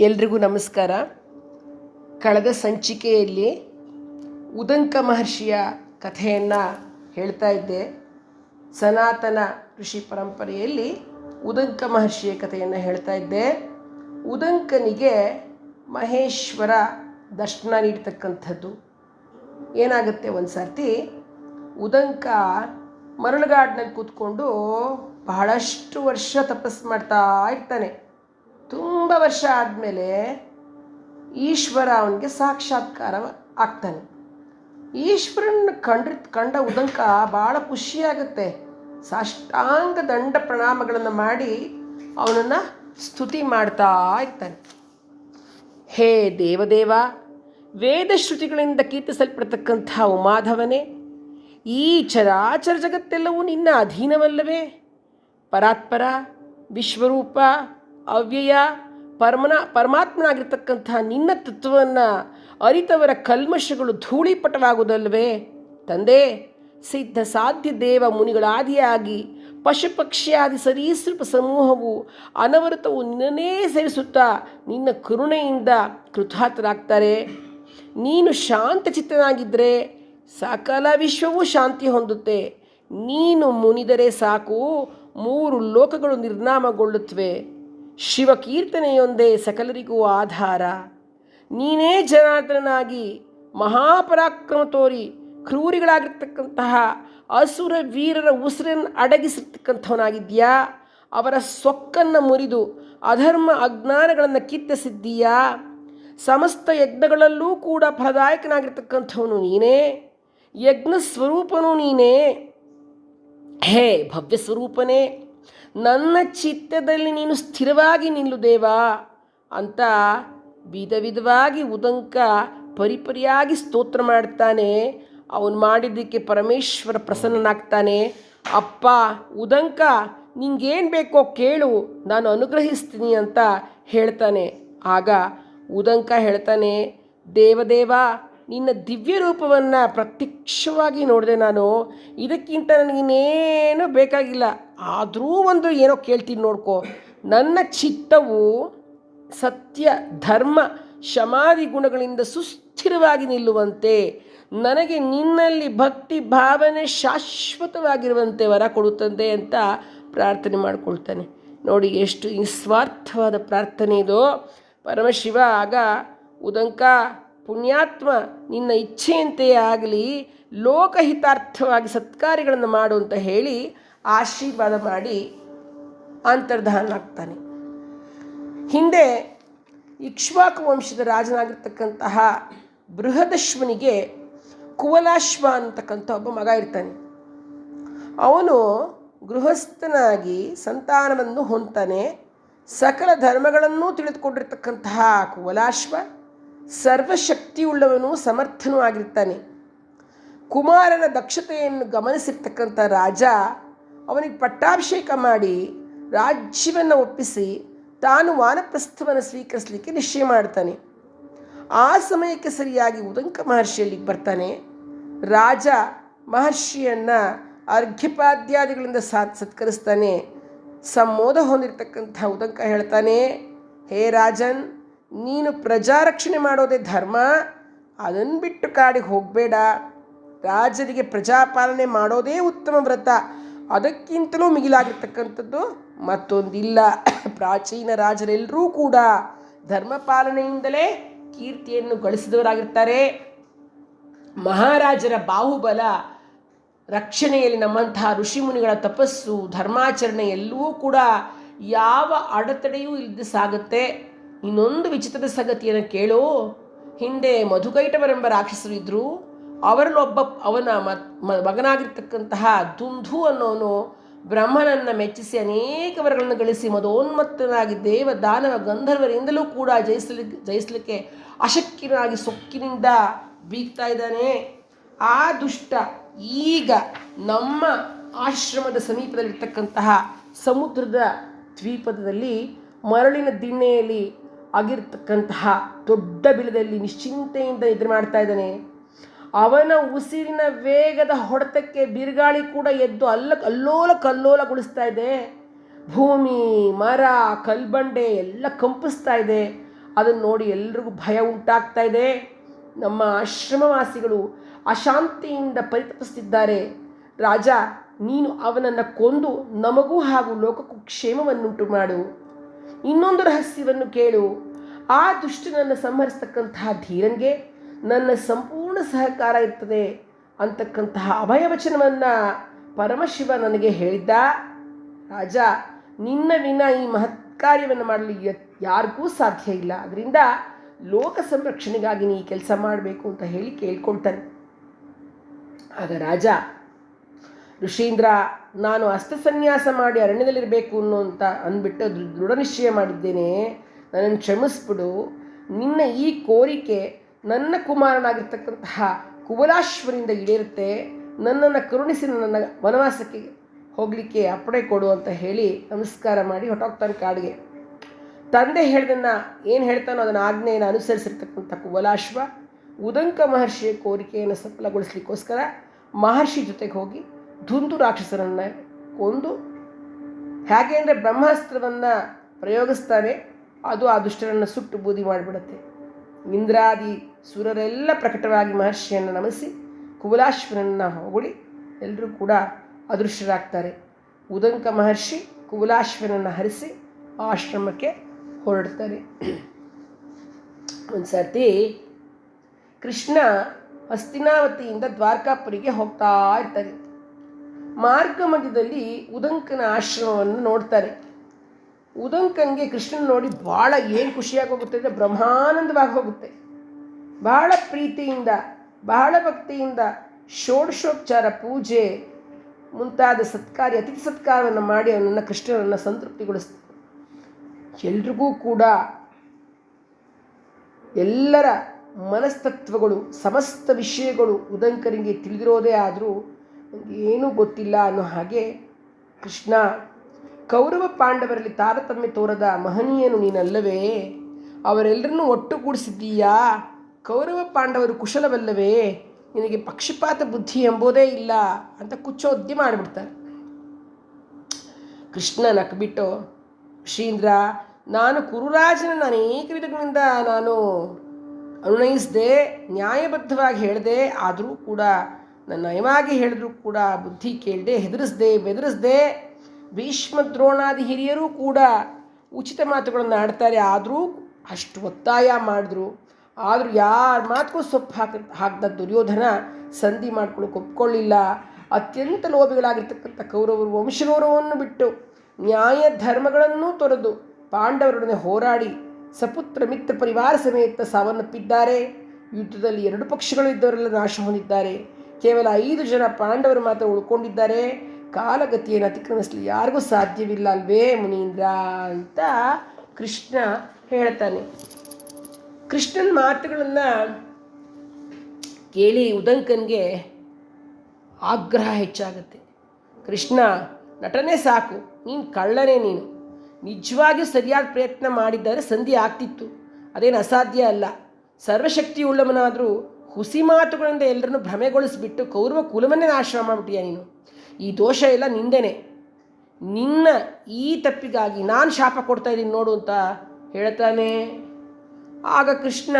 ಎಲ್ರಿಗೂ ನಮಸ್ಕಾರ. ಕಳೆದ ಸಂಚಿಕೆಯಲ್ಲಿ ಉದಂಕ ಮಹರ್ಷಿಯ ಕಥೆಯನ್ನು ಹೇಳ್ತಾ ಇದ್ದೆ. ಸನಾತನ ಋಷಿ ಪರಂಪರೆಯಲ್ಲಿ ಉದಂಕ ಮಹರ್ಷಿಯ ಕಥೆಯನ್ನು ಹೇಳ್ತಾ ಇದ್ದೆ. ಉದಂಕನಿಗೆ ಮಹೇಶ್ವರ ದರ್ಶನ ನೀಡ್ತಕ್ಕಂಥದ್ದು. ಏನಾಗುತ್ತೆ ಒಂದು ಸರ್ತಿ, ಉದಂಕ ಮರಳುಗಾಡಿನಲ್ಲಿ ಕೂತ್ಕೊಂಡು ಬಹಳಷ್ಟು ವರ್ಷ ತಪಸ್ಸು ಮಾಡ್ತಾ ಇರ್ತಾನೆ. ತುಂಬ ವರ್ಷ ಆದಮೇಲೆ ಈಶ್ವರ ಅವನಿಗೆ ಸಾಕ್ಷಾತ್ಕಾರ ಆಗ್ತಾನೆ. ಈಶ್ವರನ ಕಂಡ್ರ, ಕಂಡ ಉದಂಕ ಭಾಳ ಖುಷಿಯಾಗುತ್ತೆ. ಸಾಷ್ಟಾಂಗ ದಂಡ ಪ್ರಣಾಮಗಳನ್ನು ಮಾಡಿ ಅವನನ್ನು ಸ್ತುತಿ ಮಾಡ್ತಾ ಇರ್ತಾನೆ. ಹೇ ದೇವದೇವ, ವೇದ ಶ್ರುತಿಗಳಿಂದ ಕೀರ್ತಿಸಲ್ಪಡ್ತಕ್ಕಂಥ ಉಮಾಧವನೇ, ಈ ಚರಾಚರ ಜಗತ್ತೆಲ್ಲವೂ ನಿನ್ನ ಅಧೀನವಲ್ಲವೇ. ಪರಾತ್ಪರ, ವಿಶ್ವರೂಪ ಅವ್ಯಯ ಪರಮನ ಪರಮಾತ್ಮನಾಗಿರ್ತಕ್ಕಂಥ ನಿನ್ನ ತತ್ವವನ್ನು ಅರಿತವರ ಕಲ್ಮಶಗಳು ಧೂಳಿಪಟವಾಗುವುದಲ್ವೇ ತಂದೆ, ಸಿದ್ಧ ಸಾಧ್ಯ ದೇವ ಮುನಿಗಳಾದಿಯಾಗಿ ಪಶು ಪಕ್ಷಿಯಾದಿ ಸರೀಸೃಪ ಸಮೂಹವು ಅನವರತವು ನಿನ್ನನ್ನೇ ಸೇರಿಸುತ್ತಾ ನಿನ್ನ ಕರುಣೆಯಿಂದ ಕೃತಾರ್ಥರಾಗ್ತಾರೆ. ನೀನು ಶಾಂತ ಚಿತ್ತನಾಗಿದ್ದರೆ ಸಕಲ ವಿಶ್ವವೂ ಶಾಂತಿ ಹೊಂದುತ್ತೆ. ನೀನು ಮುನಿದರೆ ಸಾಕು, ಮೂರು ಲೋಕಗಳು ನಿರ್ನಾಮಗೊಳ್ಳುತ್ತವೆ. ಶಿವಕೀರ್ತನೆಯೊಂದೇ ಸಕಲರಿಗೂ ಆಧಾರ. ನೀನೇ ಜನಾರ್ದನಾಗಿ ಮಹಾಪರಾಕ್ರಮ ತೋರಿ ಕ್ರೂರಿಗಳಾಗಿರ್ತಕ್ಕಂತಹ ಅಸುರ ವೀರರ ಉಸಿರನ್ನು ಅಡಗಿಸಿರ್ತಕ್ಕಂಥವನಾಗಿದ್ಯಾ ಅವರ ಸೊಕ್ಕನ್ನು ಮುರಿದು ಅಧರ್ಮ ಅಜ್ಞಾನಗಳನ್ನು ಕಿತ್ತಿಸಿದ್ದೀಯಾ? ಸಮಸ್ತ ಯಜ್ಞಗಳಲ್ಲೂ ಕೂಡ ಫಲದಾಯಕನಾಗಿರ್ತಕ್ಕಂಥವನು ನೀನೇ? ಯಜ್ಞ ಸ್ವರೂಪನು ನೀನೇ? ಹೇ ಭವ್ಯ ಸ್ವರೂಪನೇ ನನ್ನ ಚಿತ್ತದಲ್ಲಿ ನೀನು ಸ್ಥಿರವಾಗಿ ನಿಲ್ಲು ದೇವಾ ಅಂತ ವಿಧ ವಿಧವಾಗಿ ಉದಂಕ ಪರಿಪರಿಯಾಗಿ ಸ್ತೋತ್ರ ಮಾಡ್ತಾನೆ. ಅವನು ಮಾಡಿದ್ದಕ್ಕೆ ಪರಮೇಶ್ವರ ಪ್ರಸನ್ನನಾಗ್ತಾನೆ. ಅಪ್ಪ, ಉದಂಕ, ನಿಂಗೇನು ಬೇಕೋ ಕೇಳು, ನಾನು ಅನುಗ್ರಹಿಸ್ತೀನಿ ಅಂತ ಹೇಳ್ತಾನೆ. ಆಗ ಉದಂಕ ಹೇಳ್ತಾನೆ ದೇವದೇವ ನಿನ್ನ ದಿವ್ಯ ರೂಪವನ್ನು ಪ್ರತ್ಯಕ್ಷವಾಗಿ ನೋಡಿದೆ ನಾನು. ಇದಕ್ಕಿಂತ ನನಗಿನ್ನೇನು ಬೇಕಾಗಿಲ್ಲ. ಆದರೂ ಒಂದು ಏನೋ ಕೇಳ್ತೀನಿ ನೋಡ್ಕೊ. ನನ್ನ ಚಿತ್ತವು ಸತ್ಯ, ಧರ್ಮ, ಶಮಾದಿ ಗುಣಗಳಿಂದ ಸುಸ್ಥಿರವಾಗಿ ನಿಲ್ಲುವಂತೆ, ನನಗೆ ನಿನ್ನಲ್ಲಿ ಭಕ್ತಿ, ಭಾವನೆ ಶಾಶ್ವತವಾಗಿರುವಂತೆ ವರ ಕೊಡುತ್ತಂತೆ ಅಂತ ಪ್ರಾರ್ಥನೆ ಮಾಡಿಕೊಳ್ತಾನೆ. ನೋಡಿ ಎಷ್ಟು ನಿಸ್ವಾರ್ಥವಾದ ಪ್ರಾರ್ಥನೆ ಇದು. ಪರಮಶಿವ, ಆಗ ಉದಂಕ, ಪುಣ್ಯಾತ್ಮ ನಿನ್ನ ಇಚ್ಛೆಯಂತೆಯೇ ಆಗಲಿ, ಲೋಕಹಿತಾರ್ಥವಾಗಿ ಸತ್ಕಾರ್ಯಗಳನ್ನು ಮಾಡು ಅಂತ ಹೇಳಿ ಆಶೀರ್ವಾದ ಮಾಡಿ ಅಂತರ್ಧಾನ ಆಗ್ತಾನೆ ಹಿಂದೆ ಇಕ್ಷ್ವಾಕು ವಂಶದ ರಾಜನಾಗಿರ್ತಕ್ಕಂತಹ ಬೃಹದಶ್ವನಿಗೆ ಕುವಲಾಶ್ವ ಅಂತಕ್ಕಂಥ ಒಬ್ಬ ಮಗ ಇರ್ತಾನೆ. ಅವನು ಗೃಹಸ್ಥನಾಗಿ ಸಂತಾನವನ್ನು ಹೊಂತಾನೆ ಸಕಲ ಧರ್ಮಗಳನ್ನೂ ತಿಳಿದುಕೊಂಡಿರ್ತಕ್ಕಂತಹ ಕುವಲಾಶ್ವ ಸರ್ವಶಕ್ತಿಯುಳ್ಳವನು ಸಮರ್ಥನೂ ಆಗಿರ್ತಾನೆ. ಕುಮಾರನ ದಕ್ಷತೆಯನ್ನು ಗಮನಿಸಿರ್ತಕ್ಕಂಥ ರಾಜ ಅವನಿಗೆ ಪಟ್ಟಾಭಿಷೇಕ ಮಾಡಿ ರಾಜ್ಯವನ್ನು ಒಪ್ಪಿಸಿ ತಾನು ವಾನಪ್ರಸ್ಥವನ್ನು ಸ್ವೀಕರಿಸಲಿಕ್ಕೆ ನಿಶ್ಚಯ ಮಾಡ್ತಾನೆ. ಆ ಸಮಯಕ್ಕೆ ಸರಿಯಾಗಿ ಉದಂಕ ಮಹರ್ಷಿ ಬರ್ತಾನೆ. ರಾಜ ಮಹರ್ಷಿಯನ್ನು ಅರ್ಘ್ಯಪಾದ್ಯಾದಿಗಳಿಂದ ಸಾತ್ ಸತ್ಕರಿಸ್ತಾನೆ. ಸಂಮೋದ ಹೊಂದಿರತಕ್ಕಂಥ ಉದಂಕ ಹೇಳ್ತಾನೆ, ಹೇ ರಾಜನ್, ನೀನು ಪ್ರಜಾರಕ್ಷಣೆ ಮಾಡೋದೇ ಧರ್ಮ. ಅದನ್ನು ಬಿಟ್ಟು ಕಾಡಿಗೆ ಹೋಗಬೇಡ. ರಾಜರಿಗೆ ಪ್ರಜಾಪಾಲನೆ ಮಾಡೋದೇ ಉತ್ತಮ ವ್ರತ. ಅದಕ್ಕಿಂತಲೂ ಮಿಗಿಲಾಗಿರ್ತಕ್ಕಂಥದ್ದು ಮತ್ತೊಂದಿಲ್ಲ. ಪ್ರಾಚೀನ ರಾಜರೆಲ್ಲರೂ ಕೂಡ ಧರ್ಮ ಪಾಲನೆಯಿಂದಲೇ ಕೀರ್ತಿಯನ್ನು ಗಳಿಸಿದವರಾಗಿರ್ತಾರೆ. ಮಹಾರಾಜರ ಬಾಹುಬಲ ರಕ್ಷಣೆಯಲ್ಲಿ ನಮ್ಮಂತಹ ಋಷಿಮುನಿಗಳ ತಪಸ್ಸು, ಧರ್ಮಾಚರಣೆ ಎಲ್ಲವೂ ಕೂಡ ಯಾವ ಅಡೆತಡೆಯೂ ಇಲ್ಲದೆ ಸಾಗುತ್ತೆ. ಇನ್ನೊಂದು ವಿಚಿತ್ರದ ಸಂಗತಿಯನ್ನು ಕೇಳು ಹಿಂದೆ ಮಧುಕೈಟವರೆಂಬ ರಾಕ್ಷಸರು ಇದ್ದರು ಅವರಲ್ಲೊಬ್ಬ ಅವನ ಮಗನಾಗಿರ್ತಕ್ಕಂತಹ ದುಂಧು ಅನ್ನೋನು ಬ್ರಹ್ಮನನ್ನು ಮೆಚ್ಚಿಸಿ ಅನೇಕ ವರಗಳನ್ನು ಗಳಿಸಿ ಮದೋನ್ಮತ್ತನಾಗಿ ದೇವ ದಾನವ ಗಂಧರ್ವರಿಂದಲೂ ಕೂಡ ಜಯಿಸಲಿ ಜಯಿಸಲಿಕ್ಕೆ ಅಶಕ್ಯನಾಗಿ ಸೊಕ್ಕಿನಿಂದ ಬೀಗ್ತಾ ಇದ್ದಾನೆ. ಆ ದುಷ್ಟ ಈಗ ನಮ್ಮ ಆಶ್ರಮದ ಸಮೀಪದಲ್ಲಿರ್ತಕ್ಕಂತಹ ಸಮುದ್ರದ ದ್ವೀಪದಲ್ಲಿ ಮರಳಿನ ದಿಣ್ಣೆಯಲ್ಲಿ ಆಗಿರ್ತಕ್ಕಂತಹ ದೊಡ್ಡ ಬಿಲದಲ್ಲಿ ನಿಶ್ಚಿಂತೆಯಿಂದ ನಿದ್ರೆ ಮಾಡ್ತಾ ಇದ್ದಾನೆ. ಅವನ ಉಸಿರಿನ ವೇಗದ ಹೊಡೆತಕ್ಕೆ ಬಿರುಗಾಳಿ ಕೂಡ ಎದ್ದು ಅಲ್ಲ ಅಲ್ಲೋಲ ಕಲ್ಲೋಲಗೊಳಿಸ್ತಾ ಇದೆ. ಭೂಮಿ, ಮರ, ಕಲ್ಬಂಡೆ ಎಲ್ಲ ಕಂಪಿಸ್ತಾ ಇದೆ. ಅದನ್ನು ನೋಡಿ ಎಲ್ರಿಗೂ ಭಯ ಉಂಟಾಗ್ತಾ ಇದೆ. ನಮ್ಮ ಆಶ್ರಮವಾಸಿಗಳು ಅಶಾಂತಿಯಿಂದ ಪರಿತಪಿಸ್ತಿದ್ದಾರೆ ರಾಜ, ನೀನು ಅವನನ್ನು ಕೊಂದು ನಮಗೂ ಹಾಗೂ ಲೋಕಕ್ಕೂ ಕ್ಷೇಮವನ್ನುಂಟು ಮಾಡು. ಇನ್ನೊಂದು ರಹಸ್ಯವನ್ನು ಕೇಳು. ಆ ದುಷ್ಟನನ್ನು ಸಂಹರಿಸ್ತಕ್ಕಂತಹ ಧೀರನ್ಗೆ ನನ್ನ ಸಂಪೂರ್ಣ ಸಹಕಾರ ಇರ್ತದೆ ಅಂತಕ್ಕಂತಹ ಅಭಯವಚನವನ್ನು ಪರಮಶಿವ ನನಗೆ ಹೇಳಿದ್ದ. ರಾಜ, ನಿನ್ನ ವಿನ ಈ ಮಹತ್ ಕಾರ್ಯವನ್ನು ಮಾಡಲು ಯಾರಿಗೂ ಸಾಧ್ಯ ಇಲ್ಲ. ಅದರಿಂದ ಲೋಕ ಸಂರಕ್ಷಣೆಗಾಗಿ ನೀ ಕೆಲಸ ಮಾಡಬೇಕು ಅಂತ ಹೇಳಿ ಕೇಳ್ಕೊಳ್ತಾನೆ. ಆಗ ರಾಜ, ಋಷೀಂದ್ರ, ನಾನು ಅಸ್ತಸನ್ಯಾಸ ಮಾಡಿ ಅರಣ್ಯದಲ್ಲಿರಬೇಕು ಅನ್ನೋಂತ ಅಂದ್ಬಿಟ್ಟು ದೃ- ದೃಢ ನಿಶ್ಚಯ ಮಾಡಿದ್ದೇನೆ. ನನ್ನನ್ನು ಕ್ಷಮಿಸ್ಬಿಡು. ನಿನ್ನ ಈ ಕೋರಿಕೆ ನನ್ನ ಕುಮಾರನಾಗಿರ್ತಕ್ಕಂತಹ ಕುಬಲಾಶ್ವರಿಂದ ಈಡೇರುತ್ತೆ. ನನ್ನನ್ನು ಕರುಣಿಸಿ ನನ್ನ ವನವಾಸಕ್ಕೆ ಹೋಗಲಿಕ್ಕೆ ಅಪ್ಪಣೆ ಕೊಡು ಅಂತ ಹೇಳಿ ನಮಸ್ಕಾರ ಮಾಡಿ ಹೊಟ್ಟೋಗ್ತಾನೆ ಕಾಡಿಗೆ. ತಂದೆ ಹೇಳ್ದನ್ನ ಏನು ಹೇಳ್ತಾನೋ ಅದನ್ನು ಆಜ್ಞೆಯನ್ನು ಅನುಸರಿಸಿರ್ತಕ್ಕಂಥ ಕುಬಲಾಶ್ವ ಉದಂಕ ಮಹರ್ಷಿಯ ಕೋರಿಕೆಯನ್ನು ಸಫಲಗೊಳಿಸ್ಲಿಕ್ಕೋಸ್ಕರ ಮಹರ್ಷಿ ಜೊತೆಗೆ ಹೋಗಿ ಧುಂದು ರಾಕ್ಷಸರನ್ನು ಕೊಂದು ಹೇಗೆ ಅಂದರೆ ಬ್ರಹ್ಮಾಸ್ತ್ರವನ್ನು ಪ್ರಯೋಗಿಸ್ತಾನೆ. ಅದು ಆ ದುಷ್ಟರನ್ನು ಸುಟ್ಟು ಬೂದಿ ಮಾಡಿಬಿಡುತ್ತೆ. ಇಂದ್ರಾದಿ ಸುರರೆಲ್ಲ ಪ್ರಕಟವಾಗಿ ಮಹರ್ಷಿಯನ್ನು ನಮಿಸಿ ಕುಬಲಾಶ್ವರನ್ನು ಹೊಗಳಿ ಎಲ್ಲರೂ ಕೂಡ ಅದೃಶ್ಯರಾಗ್ತಾರೆ ಉದಂಕ ಮಹರ್ಷಿ ಕುಬಲಾಶ್ವರನ್ನು ಹರಿಸಿ ಆಶ್ರಮಕ್ಕೆ ಹೊರಡ್ತಾರೆ. ಒಂದು ಸರ್ತಿ ಕೃಷ್ಣ ಹಸ್ತಿನಾವತಿಯಿಂದ ದ್ವಾರಕಾಪುರಿಗೆ ಹೋಗ್ತಾ ಇರ್ತಾರೆ. ಮಾರ್ಗ ಮಧ್ಯದಲ್ಲಿ ಉದಂಕನ ಆಶ್ರಮವನ್ನು ನೋಡ್ತಾರೆ. ಉದಂಕನ್ಗೆ ಕೃಷ್ಣನ ನೋಡಿ ಭಾಳ ಏನು ಖುಷಿಯಾಗಿ ಹೋಗುತ್ತೆ ಅಂದರೆ ಬ್ರಹ್ಮಾನಂದವಾಗಿ ಹೋಗುತ್ತೆ. ಬಹಳ ಪ್ರೀತಿಯಿಂದ ಬಹಳ ಭಕ್ತಿಯಿಂದ ಷೋಡಶೋಪಚಾರ, ಪೂಜೆ, ಮುಂತಾದ ಸತ್ಕಾರ್ಯ, ಅತಿಥಿ ಸತ್ಕಾರವನ್ನು ಮಾಡಿ ಅವನನ್ನು ಕೃಷ್ಣನನ್ನು ಸಂತೃಪ್ತಿಗೊಳಿಸ್ತಾರೆ ಎಲ್ರಿಗೂ ಕೂಡ ಎಲ್ಲರ ಮನಸ್ತತ್ವಗಳು, ಸಮಸ್ತ ವಿಷಯಗಳು ಉದಂಕರಿಗೆ ತಿಳಿದಿರೋದೇ ಆದರೂ ಏನೂ ಗೊತ್ತಿಲ್ಲ ಅನ್ನೋ ಹಾಗೆ ಕೃಷ್ಣ ಕೌರವ ಪಾಂಡವರಲ್ಲಿ ತಾರತಮ್ಯ ತೋರದ ಮಹನೀಯನು ನೀನಲ್ಲವೇ? ಅವರೆಲ್ಲರನ್ನೂ ಒಟ್ಟುಗೂಡಿಸಿದ್ದೀಯಾ? ಕೌರವ ಪಾಂಡವರು ಕುಶಲವಲ್ಲವೇ? ನಿನಗೆ ಪಕ್ಷಪಾತ ಬುದ್ಧಿ ಎಂಬುದೇ ಇಲ್ಲ ಅಂತ ಕುಚ್ಚೋದ್ಯ ಮಾಡಿಬಿಡ್ತಾರೆ. ಕೃಷ್ಣ ನಕ್ಬಿಟ್ಟು, ಶ್ರೀಂದ್ರ, ನಾನು ಕುರುರಾಜನನ್ನು ಅನೇಕ ವಿಧಗಳಿಂದ ನಾನು ಅನುನಯಿಸಿದೆ, ನ್ಯಾಯಬದ್ಧವಾಗಿ ಹೇಳಿದೆ, ಆದರೂ ಕೂಡ ನನ್ನ ನಯವಾಗಿ ಹೇಳಿದ್ರು ಕೂಡ ಬುದ್ಧಿ ಕೇಳದೆ ಹೆದರಿಸ್ದೆ, ಬೆದರಿಸ್ದೆ ಭೀಷ್ಮ ದ್ರೋಣಾದಿ ಹಿರಿಯರೂ ಕೂಡ ಉಚಿತ ಮಾತುಗಳನ್ನು ಆಡ್ತಾರೆ. ಆದರೂ ಅಷ್ಟು ಒತ್ತಾಯ ಮಾಡಿದ್ರು. ಆದರೂ ಯಾರ ಮಾತುಗೂ ಸೊಪ್ಪು ಹಾಕ ಹಾಕಿದ ದುರ್ಯೋಧನ ಸಂಧಿ ಮಾಡ್ಕೊಳ್ಳೋಕೆ ಒಪ್ಕೊಳ್ಳಿಲ್ಲ. ಅತ್ಯಂತ ಲೋಭಿಗಳಾಗಿರ್ತಕ್ಕಂಥ ಕೌರವರು ವಂಶಗೌರವವನ್ನು ಬಿಟ್ಟು ನ್ಯಾಯ ಧರ್ಮಗಳನ್ನೂ ತೊರೆದು ಪಾಂಡವರೊಡನೆ ಹೋರಾಡಿ ಸಪುತ್ರ ಮಿತ್ರ ಪರಿವಾರ ಸಮೇತ ಸಾವನ್ನಪ್ಪಿದ್ದಾರೆ. ಯುದ್ಧದಲ್ಲಿ ಎರಡು ಪಕ್ಷಗಳು ಇದ್ದವರೆಲ್ಲ ನಾಶ ಹೊಂದಿದ್ದಾರೆ. ಕೇವಲ ಐದು ಜನ ಪಾಂಡವರು ಮಾತ್ರ ಉಳ್ಕೊಂಡಿದ್ದಾರೆ. ಕಾಲಗತಿಯನ್ನು ಅತಿಕ್ರಮಿಸಲು ಯಾರಿಗೂ ಸಾಧ್ಯವಿಲ್ಲ ಅಲ್ವೇ ಮುನೀಂದ್ರ ಅಂತ ಕೃಷ್ಣ ಹೇಳ್ತಾನೆ. ಕೃಷ್ಣನ ಮಾತುಗಳನ್ನು ಕೇಳಿ ಉದಂಕನ್ಗೆ ಆಗ್ರಹ ಹೆಚ್ಚಾಗುತ್ತೆ. ಕೃಷ್ಣ, ನಟನೆ ಸಾಕು, ನೀನು ಕಳ್ಳನೇ ನೀನು. ನಿಜವಾಗಿಯೂ ಸರಿಯಾದ ಪ್ರಯತ್ನ ಮಾಡಿದ್ದಾರೆ ಸಂಧಿ ಆಗ್ತಿತ್ತು. ಅದೇನು ಅಸಾಧ್ಯ ಅಲ್ಲ. ಸರ್ವಶಕ್ತಿಯುಳ್ಳವನಾದರೂ ಹುಸಿ ಮಾತುಗಳಿಂದ ಎಲ್ಲರನ್ನು ಭ್ರಮೆಗೊಳಿಸಿಬಿಟ್ಟು ಕೌರವ ಕುಲಮನ್ನೇ ನಾಶ ಮಾಡಿಬಿಟ್ಟಿಯಾ ನೀನು? ಈ ದೋಷ ಎಲ್ಲ ನಿಂದೇನೆ. ನಿನ್ನ ಈ ತಪ್ಪಿಗಾಗಿ ನಾನು ಶಾಪ ಕೊಡ್ತಾ ಇದ್ದೀನಿ ನೋಡು ಅಂತ ಹೇಳ್ತಾನೆ. ಆಗ ಕೃಷ್ಣ,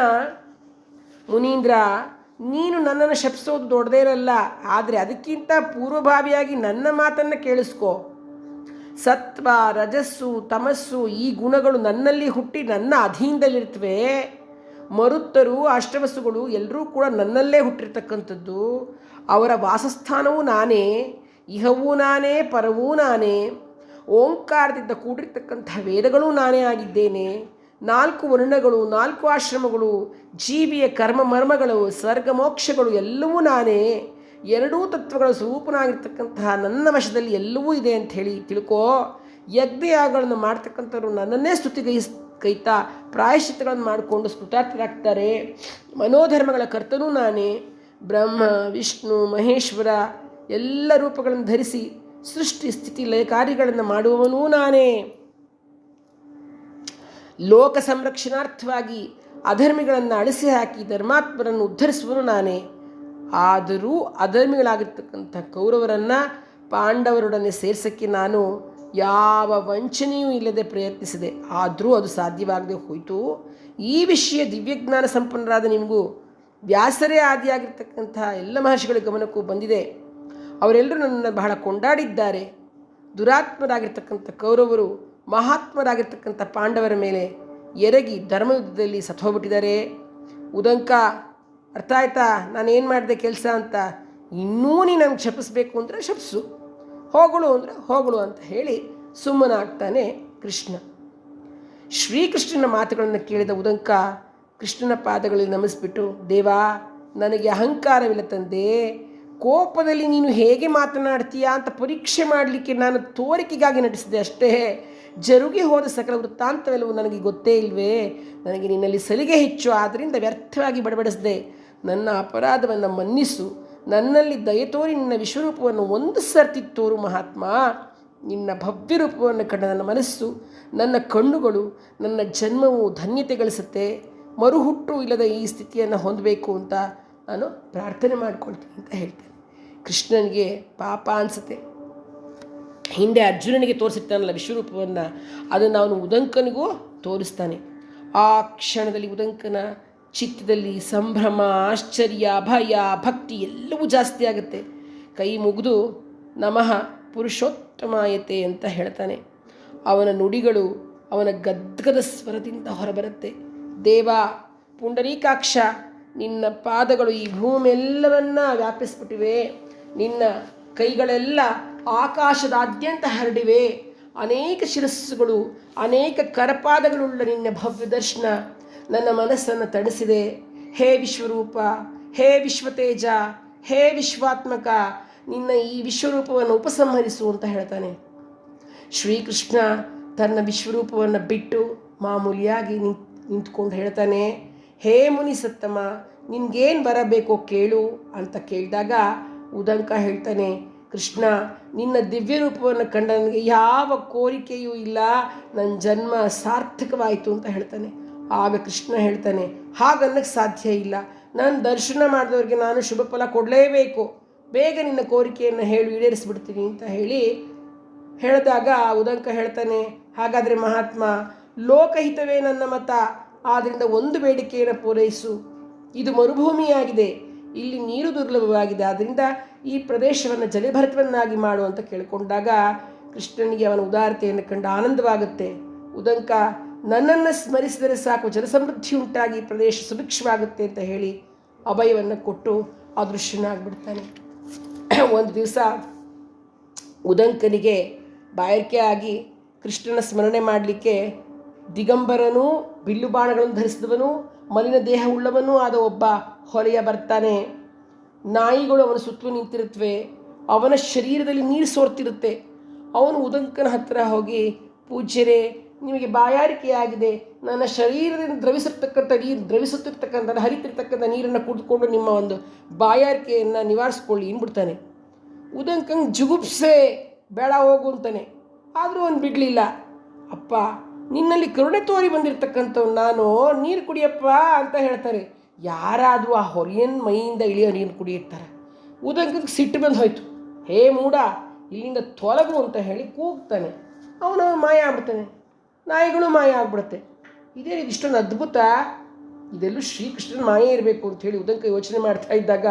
ಮುನೀಂದ್ರ, ನೀನು ನನ್ನನ್ನು ಶಪಿಸೋದು ದೊಡ್ಡದೇನಲ್ಲ ಆದರೆ ಅದಕ್ಕಿಂತ ಪೂರ್ವಭಾವಿಯಾಗಿ ನನ್ನ ಮಾತನ್ನು ಕೇಳಿಸ್ಕೋ. ಸತ್ವ, ರಜಸ್ಸು, ತಮಸ್ಸು ಈ ಗುಣಗಳು ನನ್ನಲ್ಲಿ ಹುಟ್ಟಿ ನನ್ನ ಅಧೀನದಲ್ಲಿರ್ತವೆ. ಮರುತ್ತರು ಅಷ್ಟವಸುಗಳು ಎಲ್ಲರೂ ಕೂಡ ನನ್ನಲ್ಲೇ ಹುಟ್ಟಿರ್ತಕ್ಕಂಥದ್ದು. ಅವರ ವಾಸಸ್ಥಾನವೂ ನಾನೇ. ಇಹವೂ ನಾನೇ, ಪರವೂ ನಾನೇ, ಓಂಕಾರದಿಂದ ಕೂಡಿರ್ತಕ್ಕಂಥ ವೇದಗಳೂ ನಾನೇ ಆಗಿದ್ದೇನೆ. ನಾಲ್ಕು ವರ್ಣಗಳು, ನಾಲ್ಕು ಆಶ್ರಮಗಳು, ಜೀವಿಯ ಕರ್ಮ ಮರ್ಮಗಳು, ಸ್ವರ್ಗ ಮೋಕ್ಷಗಳು ಎಲ್ಲವೂ ನಾನೇ. ಎರಡೂ ತತ್ವಗಳ ಸ್ವರೂಪನಾಗಿರ್ತಕ್ಕಂತಹ ನನ್ನ ವಶದಲ್ಲಿ ಎಲ್ಲವೂ ಇದೆ ಅಂತ ಹೇಳಿ ತಿಳ್ಕೋ. ಯಜ್ಞಯಾಗಗಳನ್ನು ಮಾಡ್ತಕ್ಕಂಥವ್ರು ನನ್ನನ್ನೇ ಸ್ತುತಿಗೈಸ್ ಕೈತಾ ಪ್ರಾಯಶ್ಚಿತ್ತಗಳನ್ನು ಮಾಡಿಕೊಂಡು ಸ್ಫುಟಾರ್ಥರಾಗ್ತಾರೆ ಮನೋಧರ್ಮಗಳ ಕರ್ತನೂ ನಾನೇ. ಬ್ರಹ್ಮ, ವಿಷ್ಣು, ಮಹೇಶ್ವರ ಎಲ್ಲ ರೂಪಗಳನ್ನು ಧರಿಸಿ ಸೃಷ್ಟಿ ಸ್ಥಿತಿ ಲಯ ಕಾರ್ಯಗಳನ್ನು ಮಾಡುವವನೂ ನಾನೇ. ಲೋಕ ಸಂರಕ್ಷಣಾರ್ಥವಾಗಿ ಅಧರ್ಮಿಗಳನ್ನು ಅಳಿಸಿ ಹಾಕಿ ಧರ್ಮಾತ್ಮರನ್ನು ಉದ್ಧರಿಸುವನು ನಾನೇ. ಆದರೂ ಅಧರ್ಮಿಗಳಾಗಿರ್ತಕ್ಕಂಥ ಕೌರವರನ್ನು ಪಾಂಡವರೊಡನೆ ಸೇರ್ಸೋಕ್ಕೆ ನಾನು ಯಾವ ವಂಚನೆಯೂ ಇಲ್ಲದೆ ಪ್ರಯತ್ನಿಸಿದೆ. ಆದರೂ ಅದು ಸಾಧ್ಯವಾಗದೆ ಹೋಯಿತು. ಈ ವಿಷಯ ದಿವ್ಯಜ್ಞಾನ ಸಂಪನ್ನರಾದ ನಿಮಗೂ ವ್ಯಾಸರೇ ಆದಿಯಾಗಿರ್ತಕ್ಕಂತಹ ಎಲ್ಲ ಮಹರ್ಷಿಗಳ ಗಮನಕ್ಕೂ ಬಂದಿದೆ. ಅವರೆಲ್ಲರೂ ನನ್ನನ್ನು ಬಹಳ ಕೊಂಡಾಡಿದ್ದಾರೆ. ದುರಾತ್ಮರಾಗಿರ್ತಕ್ಕಂಥ ಕೌರವರು, ಮಹಾತ್ಮರಾಗಿರ್ತಕ್ಕಂಥ ಪಾಂಡವರ ಮೇಲೆ ಎರಗಿ ಧರ್ಮಯುದ್ಧದಲ್ಲಿ ಸತ್ತೋಗ್ಬಿಟ್ಟಿದ್ದಾರೆ. ಉದಂಕ, ಅರ್ಥ ಆಯ್ತಾ? ನಾನೇನು ಮಾಡಿದೆ ಕೆಲಸ ಅಂತ? ಇನ್ನೂ ನೀನು ನಮ್ಗೆ ಶಪಿಸ್ಬೇಕು ಅಂದರೆ ಶಪಿಸು. ಹೋಗಳು ಅಂದರೆ ಹೋಗಳು ಅಂತ ಹೇಳಿ ಸುಮ್ಮನಾಗ್ತಾನೆ ಕೃಷ್ಣ. ಶ್ರೀಕೃಷ್ಣನ ಮಾತುಗಳನ್ನು ಕೇಳಿದ ಉದಂಕ ಕೃಷ್ಣನ ಪಾದಗಳಲ್ಲಿ ನಮಿಸ್ಬಿಟ್ಟು, ದೇವಾ, ನನಗೆ ಅಹಂಕಾರವಿಲ್ಲ ತಂದೆ. ಕೋಪದಲ್ಲಿ ನೀನು ಹೇಗೆ ಮಾತನಾಡ್ತೀಯಾ ಅಂತ ಪರೀಕ್ಷೆ ಮಾಡಲಿಕ್ಕೆ ನಾನು ತೋರಿಕೆಗಾಗಿ ನಟಿಸಿದೆ ಅಷ್ಟೇ. ಜರುಗಿ ಹೋದ ಸಕಲ ವೃತ್ತಾಂತವೆಲ್ಲವೂ ನನಗೆ ಗೊತ್ತೇ ಇಲ್ವೇ? ನನಗೆ ನಿನ್ನಲ್ಲಿ ಸಲಿಗೆ ಹೆಚ್ಚು ಆದ್ದರಿಂದ ವ್ಯರ್ಥವಾಗಿ ಬಡಬಡಿಸಿದೆ. ನನ್ನ ಅಪರಾಧವನ್ನು ಮನ್ನಿಸು. ನನ್ನಲ್ಲಿ ದಯ ತೋರಿ ನಿನ್ನ ವಿಶ್ವರೂಪವನ್ನು ಒಂದು ಸರ್ತಿ ತೋರು ಮಹಾತ್ಮ. ನಿನ್ನ ಭವ್ಯ ರೂಪವನ್ನು ಕಂಡ ನನ್ನ ಮನಸ್ಸು, ನನ್ನ ಕಣ್ಣುಗಳು, ನನ್ನ ಜನ್ಮವು ಧನ್ಯತೆ ಗಳಿಸುತ್ತೆ ಮರುಹುಟ್ಟು ಇಲ್ಲದ ಈ ಸ್ಥಿತಿಯನ್ನು ಹೊಂದಬೇಕು ಅಂತ ನಾನು ಪ್ರಾರ್ಥನೆ ಮಾಡ್ಕೊಳ್ತೀನಿ ಅಂತ ಹೇಳ್ತೇನೆ. ಕೃಷ್ಣನಿಗೆ ಪಾಪ ಅನಿಸುತ್ತೆ. ಹಿಂದೆ ಅರ್ಜುನನಿಗೆ ತೋರಿಸಿರ್ತಾನಲ್ಲ ವಿಶ್ವರೂಪವನ್ನು, ಅದನ್ನು ಅವನು ಉದಂಕನಿಗೂ ತೋರಿಸ್ತಾನೆ. ಆ ಕ್ಷಣದಲ್ಲಿ ಉದಂಕನ ಚಿತ್ತದಲ್ಲಿ ಸಂಭ್ರಮ, ಆಶ್ಚರ್ಯ ಭಯ ಭಕ್ತಿ ಎಲ್ಲವೂ ಜಾಸ್ತಿ ಆಗುತ್ತೆ. ಕೈ ಮುಗಿದು ನಮಃ ಪುರುಷೋತ್ತಮಾಯತೆ ಅಂತ ಹೇಳ್ತಾನೆ. ಅವನ ನುಡಿಗಳು ಅವನ ಗದ್ಗದ ಸ್ವರದಿಂದ ಹೊರಬರುತ್ತೆ. ದೇವ, ಪುಂಡರೀಕಾಕ್ಷ ನಿನ್ನ ಪಾದಗಳು ಈ ಭೂಮಿಯೆಲ್ಲವನ್ನ ವ್ಯಾಪಿಸ್ಬಿಟ್ಟಿವೆ. ನಿನ್ನ ಕೈಗಳೆಲ್ಲ ಆಕಾಶದಾದ್ಯಂತ ಹರಡಿವೆ. ಅನೇಕ ಶಿರಸ್ಸುಗಳು, ಅನೇಕ ಕರಪಾದಗಳುಳ್ಳ ನಿನ್ನ ಭವ್ಯ ದರ್ಶನ ನನ್ನ ಮನಸ್ಸನ್ನು ತಣಿಸಿದೆ. ಹೇ ವಿಶ್ವರೂಪ, ಹೇ ವಿಶ್ವತೇಜ, ಹೇ ವಿಶ್ವಾತ್ಮಕ, ನಿನ್ನ ಈ ವಿಶ್ವರೂಪವನ್ನು ಉಪಸಂಹರಿಸು ಅಂತ ಹೇಳ್ತಾನೆ. ಶ್ರೀಕೃಷ್ಣ ತನ್ನ ವಿಶ್ವರೂಪವನ್ನು ಬಿಟ್ಟು ಮಾಮೂಲಿಯಾಗಿ ನಿಂತ್ ನಿಂತ್ಕೊಂಡು ಹೇಳ್ತಾನೆ ಹೇ ಮುನಿ ಸತ್ತಮ ನಿನ್ಗೇನು ಬರಬೇಕೋ ಕೇಳು ಅಂತ ಕೇಳಿದಾಗ ಉದಂಕ ಹೇಳ್ತಾನೆ, ಕೃಷ್ಣ, ನಿನ್ನ ದಿವ್ಯ ರೂಪವನ್ನು ಕಂಡ ನನಗೆ ಯಾವ ಕೋರಿಕೆಯೂ ಇಲ್ಲ ನನ್ನ ಜನ್ಮ ಸಾರ್ಥಕವಾಯಿತು ಅಂತ ಹೇಳ್ತಾನೆ. ಆಗ ಕೃಷ್ಣ ಹೇಳ್ತಾನೆ ಹಾಗನ್ನಕ್ಕೆ ಸಾಧ್ಯ ಇಲ್ಲ, ನಾನು ದರ್ಶನ ಮಾಡಿದವ್ರಿಗೆ ನಾನು ಶುಭ ಫಲ ಕೊಡಲೇಬೇಕು, ಬೇಗ ನಿನ್ನ ಕೋರಿಕೆಯನ್ನು ಹೇಳಿ, ಈಡೇರಿಸ್ಬಿಡ್ತೀನಿ ಅಂತ ಹೇಳಿ ಹೇಳಿದಾಗ ಉದಂಕ ಹೇಳ್ತಾನೆ, ಹಾಗಾದರೆ ಮಹಾತ್ಮ, ಲೋಕಹಿತವೇ ನನ್ನ ಮತ ಆದ್ದರಿಂದ ಒಂದು ಬೇಡಿಕೆಯನ್ನು ಪೂರೈಸು. ಇದು ಮರುಭೂಮಿಯಾಗಿದೆ. ಇಲ್ಲಿ ನೀರು ದುರ್ಲಭವಾಗಿದೆ. ಆದ್ದರಿಂದ ಈ ಪ್ರದೇಶವನ್ನು ಜಲಭರಿತವನ್ನಾಗಿ ಮಾಡು ಅಂತ ಕೇಳಿಕೊಂಡಾಗ ಕೃಷ್ಣನಿಗೆ ಅವನ ಉದಾರತೆಯನ್ನು ಕಂಡು ಆನಂದವಾಗುತ್ತೆ. ಉದಂಕ, ನನ್ನನ್ನು ಸ್ಮರಿಸಿದರೆ ಸಾಕು, ಜಲಸಮೃದ್ಧಿ ಉಂಟಾಗಿ ಪ್ರದೇಶ ಸುಭಿಕ್ಷವಾಗುತ್ತೆ ಅಂತ ಹೇಳಿ ಅಭಯವನ್ನು ಕೊಟ್ಟು ಅದೃಶ್ಯನಾಗ್ಬಿಡ್ತಾನೆ. ಒಂದು ದಿವಸ ಉದಂಕನಿಗೆ ಬಾಯಕೆ ಆಗಿ ಕೃಷ್ಣನ ಸ್ಮರಣೆ ಮಾಡಲಿಕ್ಕೆ ದಿಗಂಬರನೂ ಬಿಲ್ಲು ಬಾಣಗಳನ್ನು ಧರಿಸಿದವನು, ಮಲಿನ ದೇಹವುಳ್ಳವನೂ ಆದ ಒಬ್ಬ ಹೊಲೆಯ ಬರ್ತಾನೆ. ನಾಯಿಗಳು ಅವನ ಸುತ್ತಲೂ ನಿಂತಿರುತ್ತವೆ, ಅವನ ಶರೀರದಲ್ಲಿ ನೀರು ಸೋರ್ತಿರುತ್ತೆ. ಅವನು ಉದಂಕನ ಹತ್ತಿರ ಹೋಗಿ, ಪೂಜ್ಯರೇ, ನಿಮಗೆ ಬಾಯಾರಿಕೆಯಾಗಿದೆ. ನನ್ನ ಶರೀರದಿಂದ ದ್ರವಿಸಿರ್ತಕ್ಕಂಥ ನೀರು ದ್ರವಿಸುತ್ತಿರ್ತಕ್ಕಂಥ ಹರಿತಿರ್ತಕ್ಕಂಥ ನೀರನ್ನು ಕುಡಿದುಕೊಂಡು ನಿಮ್ಮ ಒಂದು ಬಾಯಾರಿಕೆಯನ್ನು ನಿವಾರಿಸ್ಕೊಳ್ಳಿ ಇನ್ಬಿಡ್ತಾನೆ ಉದಂಕಂಗೆ ಜುಗುಪ್ಸೆ, ಬೇಡ ಹೋಗು ಅಂತಾನೆ. ಆದರೂ ಅವನು ಬಿಡಲಿಲ್ಲ. ಅಪ್ಪ ನಿನ್ನಲ್ಲಿ ಕರುಣೆ ತೋರಿ ಬಂದಿರತಕ್ಕಂಥವ್ನು ನಾನು, ನೀರು ಕುಡಿಯಪ್ಪ ಅಂತ ಹೇಳ್ತಾರೆ. ಯಾರಾದರೂ ಆ ಹೊರೆಯನ್ ಮೈಯಿಂದ ಇಳಿಯೋ ನೀರು ಕುಡಿಯುತ್ತಾರೆ. ಉದಂಕಕ್ಕೆ ಸಿಟ್ಟು ಬಂದು ಹೋಯ್ತು. ಹೇ ಮೂಡ, ಇಲ್ಲಿಂದ ತೊಲಗು ಅಂತ ಹೇಳಿ ಕೂಗ್ತಾನೆ. ಅವನು ಮಾಯ ಆಗ್ಬಿಡ್ತಾನೆ. ನಾಯಿಗಳು ಮಾಯ ಆಗ್ಬಿಡುತ್ತೆ. ಇದೇ ರೀತಿ ಇಷ್ಟೊಂದು ಅದ್ಭುತ. ಇದೆಲ್ಲೂ ಶ್ರೀಕೃಷ್ಣನ ಮಾಯೆ ಇರಬೇಕು ಅಂತ ಹೇಳಿ ಉದಂಕ ಯೋಚನೆ ಮಾಡ್ತಾ ಇದ್ದಾಗ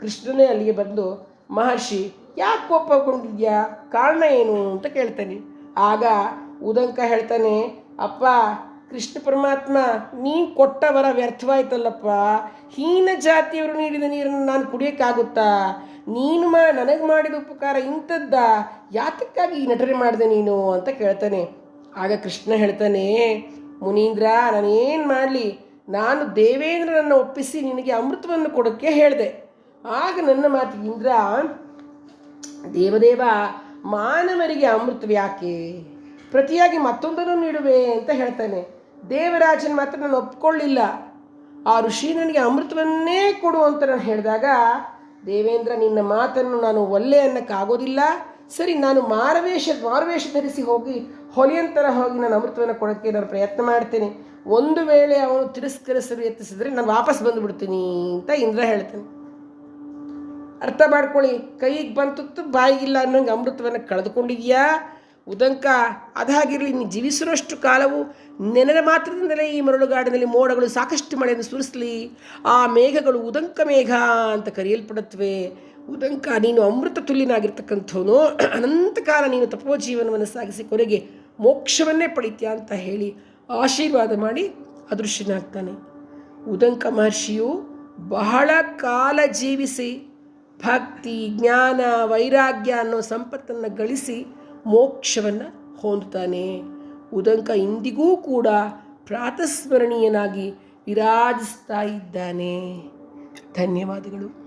ಕೃಷ್ಣನೇ ಅಲ್ಲಿಗೆ ಬಂದು, ಮಹರ್ಷಿ, ಯಾಕೆ ಕೋಪಗೊಂಡಿದ್ಯಾ ಕಾರಣ ಏನು? ಅಂತ ಕೇಳ್ತಾನೆ. ಆಗ ಉದಂಕ ಹೇಳ್ತಾನೆ, ಅಪ್ಪ, ಕೃಷ್ಣ ಪರಮಾತ್ಮ, ನೀನು ಕೊಟ್ಟ ವರ ವ್ಯರ್ಥವಾಯ್ತಲ್ಲಪ್ಪ. ಹೀನ ಜಾತಿಯವರು ನೀಡಿದ ನೀರನ್ನು ನಾನು ಕುಡಿಯೋಕ್ಕಾಗುತ್ತಾ? ನೀನು ಮಾ, ನನಗೆ ಮಾಡಿದ ಉಪಕಾರ ಇಂಥದ್ದ. ಯಾತಕ್ಕಾಗಿ ಈ ನಟನೆ ಮಾಡಿದೆ ನೀನು? ಅಂತ ಕೇಳ್ತಾನೆ. ಆಗ ಕೃಷ್ಣ ಹೇಳ್ತಾನೆ, ಮುನೀಂದ್ರ, ನಾನೇನು ಮಾಡಲಿ? ನಾನು ದೇವೇಂದ್ರನನ್ನು ಒಪ್ಪಿಸಿ ನಿನಗೆ ಅಮೃತವನ್ನು ಕೊಡೋಕ್ಕೆ ಹೇಳಿದೆ. ಆಗ ನನ್ನ ಮಾತು, ಇಂದ್ರ, ದೇವದೇವ, ಮಾನವರಿಗೆ ಅಮೃತ ಯಾಕೆ ಪ್ರತಿಯಾಗಿ ಮತ್ತೊಂದನ್ನು ನೀಡುವೆ ಅಂತ ಹೇಳ್ತಾನೆ. ದೇವರಾಜನ ಮಾತ್ರ ನಾನು ಒಪ್ಕೊಳ್ಳಿಲ್ಲ. ಆ ಋಷಿ ನನಗೆ ಅಮೃತವನ್ನೇ ಕೊಡು ಅಂತ ನಾನು ಹೇಳಿದಾಗ, ದೇವೇಂದ್ರ ನಿನ್ನ ಮಾತನ್ನು ನಾನು ಒಲ್ಲೆ ಅನ್ನಕ್ಕಾಗೋದಿಲ್ಲ. ಸರಿ, ನಾನು ಮಾರವೇಷ ಮಾರವೇಷ ಧರಿಸಿ ಹೋಗಿ ಹೊಲಿಯಂತರ ಹೋಗಿ ನಾನು ಅಮೃತವನ್ನು ಕೊಡೋಕ್ಕೆ ನಾನು ಪ್ರಯತ್ನ ಮಾಡ್ತೇನೆ. ಒಂದು ವೇಳೆ ಅವನು ತಿರಸ್ಕರಿಸಲು ಯತ್ನಿಸಿದರೆ ನಾನು ವಾಪಸ್ ಬಂದುಬಿಡ್ತೀನಿ ಅಂತ ಇಂದ್ರ ಹೇಳ್ತೇನೆ. ಅರ್ಥ ಮಾಡ್ಕೊಳ್ಳಿ, ಕೈಗೆ ಬಂತು ಬಾಯಿಗಿಲ್ಲ ಅನ್ನೋಂಗೆ ಅಮೃತವನ್ನು ಕಳೆದುಕೊಂಡಿದ್ಯಾ ಉದಂಕ, ಅದಾಗಿರಲಿ ನೀನು ಜೀವಿಸಿರುವಷ್ಟು ಕಾಲವು ನೆನೆದ ಮಾತ್ರದಿಂದಲೇ ಈ ಮರಳುಗಾಡಿನಲ್ಲಿ ಮೋಡಗಳು ಸಾಕಷ್ಟು ಮಳೆಯನ್ನು ಸುರಿಸಲಿ. ಆ ಮೇಘಗಳು ಉದಂಕ ಮೇಘ ಅಂತ ಕರೆಯಲ್ಪಡುತ್ತವೆ. ಉದಂಕ, ನೀನು ಅಮೃತ ತುಲ್ಯನಾಗಿರ್ತಕ್ಕಂಥವನು. ಅನಂತ ಕಾಲ ನೀನು ತಪೋಜೀವನವನ್ನು ಸಾಗಿಸಿ ಕೊನೆಗೆ ಮೋಕ್ಷವನ್ನೇ ಪಡಿತೀಯ ಅಂತ ಹೇಳಿ ಆಶೀರ್ವಾದ ಮಾಡಿ ಅದೃಶ್ಯನಾಗ್ತಾನೆ. ಉದಂಕ ಮಹರ್ಷಿಯು ಬಹಳ ಕಾಲ ಜೀವಿಸಿ ಭಕ್ತಿ, ಜ್ಞಾನ, ವೈರಾಗ್ಯ ಅನ್ನೋ ಸಂಪತ್ತನ್ನು ಗಳಿಸಿ ಮೋಕ್ಷವನ್ನು ಹೊಂದುತ್ತಾನೆ. ಉದಂಕ ಇಂದಿಗೂ ಕೂಡ ಪ್ರಾತಸ್ಮರಣೀಯನಾಗಿ ವಿರಾಜಿಸ್ತಾ ಇದ್ದಾನೆ. ಧನ್ಯವಾದಗಳು.